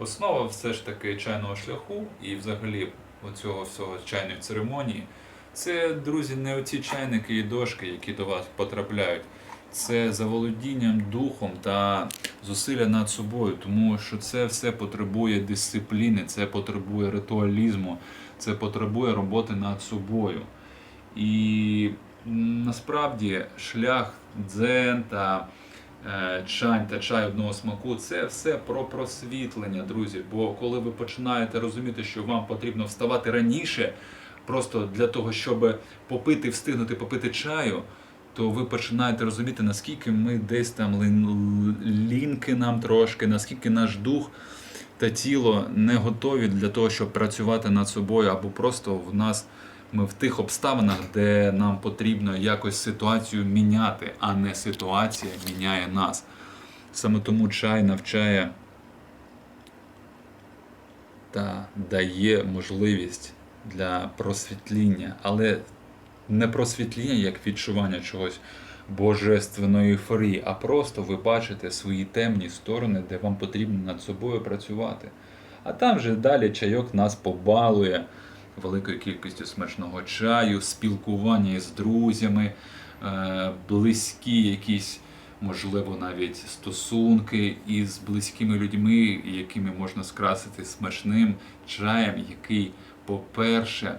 Основа все ж таки чайного шляху і взагалі оцього всього чайної церемонії. Це, друзі, не оці чайники і дошки, які до вас потрапляють. Це заволодінням духом та зусилля над собою, тому що це все потребує дисципліни, це потребує ритуалізму, це потребує роботи над собою. І насправді шлях дзен та е, чань та чай одного смаку це все про просвітлення, друзі. Бо коли ви починаєте розуміти, що вам потрібно вставати раніше, просто для того, щоб попити, встигнути попити чаю, то ви починаєте розуміти, наскільки ми десь там лінки нам трошки, наскільки наш дух та тіло не готові для того, щоб працювати над собою, або просто в нас ми в тих обставинах, де нам потрібно якось ситуацію міняти, а не ситуація міняє нас. Саме тому чай навчає та дає можливість для просвітління, але не просвітління як відчування чогось божественної ейфорії, а просто ви бачите свої темні сторони, де вам потрібно над собою працювати. А там вже далі чайок нас побалує великою кількістю смачного чаю, спілкування із друзями, е, близькі якісь, можливо, навіть стосунки із близькими людьми, якими можна скрасити смачним чаєм, який, по-перше,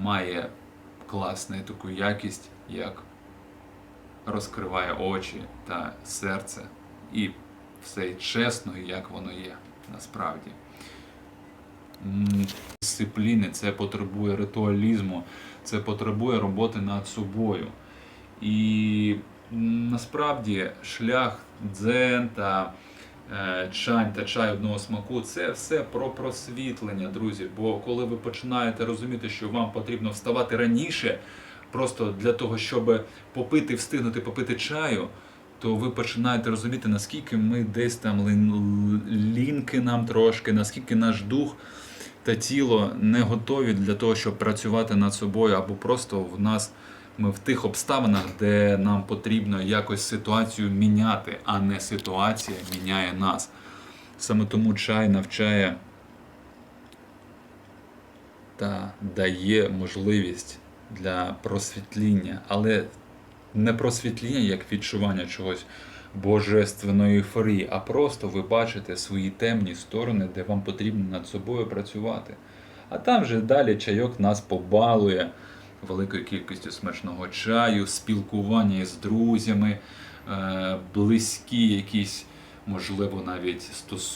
має класну таку якість, як розкриває очі та серце, і все чесно, як воно є насправді. Дисципліни, це потребує ритуалізму, це потребує роботи над собою. І насправді шлях дзен та е, чань та чай одного смаку це все про просвітлення, друзі. Бо коли ви починаєте розуміти, що вам потрібно вставати раніше, просто для того, щоб попити, встигнути попити чаю, то ви починаєте розуміти, наскільки ми десь там лінки нам трошки, наскільки наш дух та тіло не готові для того, щоб працювати над собою, або просто в нас ми в тих обставинах, де нам потрібно якось ситуацію міняти, а не ситуація міняє нас. Саме тому чай навчає та дає можливість для просвітління, але не просвітління як відчування чогось божественної ейфорії, а просто ви бачите свої темні сторони, де вам потрібно над собою працювати. А там вже далі чайок нас побалує великою кількістю смачного чаю, спілкування з друзями, е, близькі якісь, можливо, навіть стосунки.